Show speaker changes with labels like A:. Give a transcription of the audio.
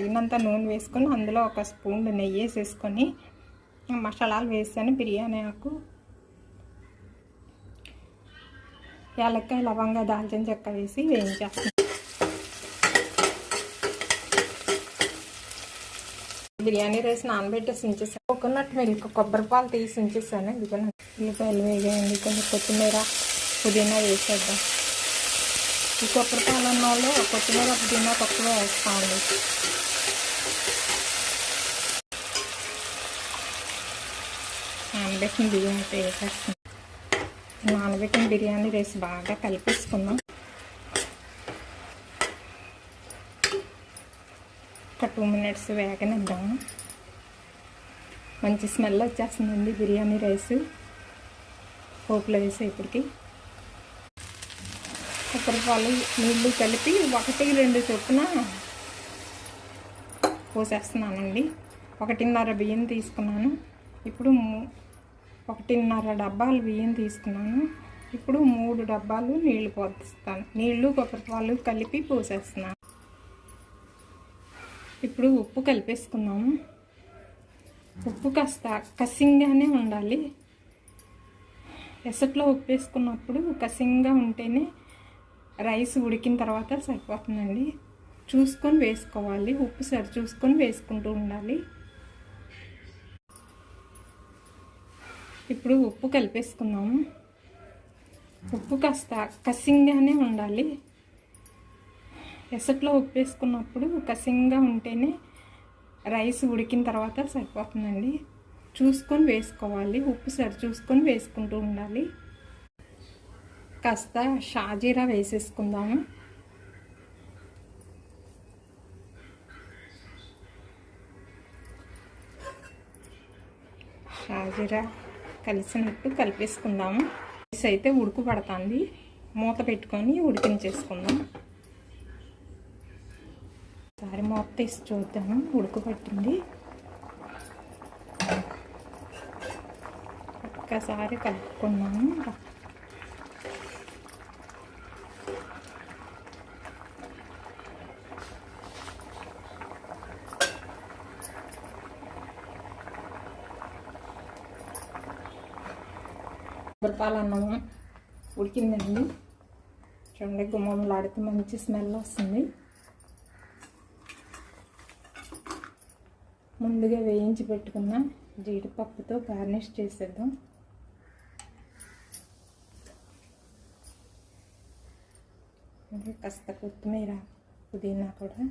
A: తగినంత నూనె వేసుకొని అందులో ఒక స్పూన్ నెయ్యి వేసేసుకొని మసాలాలు వేసాను బిర్యానీ ఆకు. యాలక్కాయ లవంగా దాల్చిన చెక్క వేసి వేయించేస్తాను. బిర్యానీ రైస్ నానబెట్టేసి ఉంచేసాను కోకోనట్ మిల్క్ కొబ్బరి పాలు తీసి ఉంచేసాను. ఉల్లిపాయలు వేగేయండి. కొంచెం కొత్తిమీర పుదీనా వేసేద్దాం. ఈ కొబ్బరి పాలు అన్న వాళ్ళు కొత్తిమీర పుదీనా తక్కువ వేస్తామండి. నానబెట్టిన బియ్యం అయితే వేసేస్తున్నాం నానబెట్టిన బిర్యానీ రైస్ బాగా కలిపేసుకుందాం. ఒక టూ మినిట్స్ వేగనిద్దాం. మంచి స్మెల్ వచ్చేస్తుందండి బిర్యానీ రైస్. పోపులో వేసేపటికి కొబ్బరి పాలు నీళ్ళు కలిపి ఒకటి రెండు చొప్పున పోసేస్తున్నానండి. ఒకటిన్నర బియ్యం తీసుకున్నాను. ఇప్పుడు ఒకటిన్నర డబ్బాలు బియ్యం తీసుకున్నాను. ఇప్పుడు మూడు డబ్బాలు నీళ్ళు పోస్తాను నీళ్ళు కొబ్బరి పాలు కలిపి పోసేస్తున్నాను. ఇప్పుడు ఉప్పు కలిపేసుకున్నాము ఉప్పు కాస్త కసింగానే ఉండాలి. ఎసట్లో ఉప్పు వేసుకున్నప్పుడు కసింగా ఉంటేనే రైస్ ఉడికిన తర్వాత సరిపోతుందండి. చూసుకొని వేసుకోవాలి. ఉప్పు సరి చూసుకొని వేసుకుంటూ ఉండాలి. ఇప్పుడు ఉప్పు కలిపేసుకున్నాము ఉప్పు కాస్త కసింగ్గానే ఉండాలి. ఎసట్లో ఉప్పు వేసుకున్నప్పుడు కసింగ్గా ఉంటేనే రైస్ ఉడికిన తర్వాత సరిపోతుందండి. చూసుకొని వేసుకోవాలి. ఉప్పు సరి చూసుకొని వేసుకుంటూ ఉండాలి. కాస్త షాజీరా వేసేసుకుందాము. షాజీరా కలిసినట్టు కలిపేసుకుందాము. రైస్ అయితే ఉడుకు పడుతుంది. మూత పెట్టుకొని ఉడికించేసుకుందాం ఒకసారి మూత తీసి చూద్దాము. ఉడుకు పట్టింది. ఒక్కసారి కలుపుకున్నాము కొబ్బరిపాలు అన్నము ఉడికిందండి. చూడండి గుమ్మలాడితే మంచి స్మెల్ వస్తుంది. ముందుగా వేయించి పెట్టుకున్న జీడిపప్పుతో గార్నిష్ చేసేద్దాం. కాస్త కొత్తిమీర పుదీనా కూడా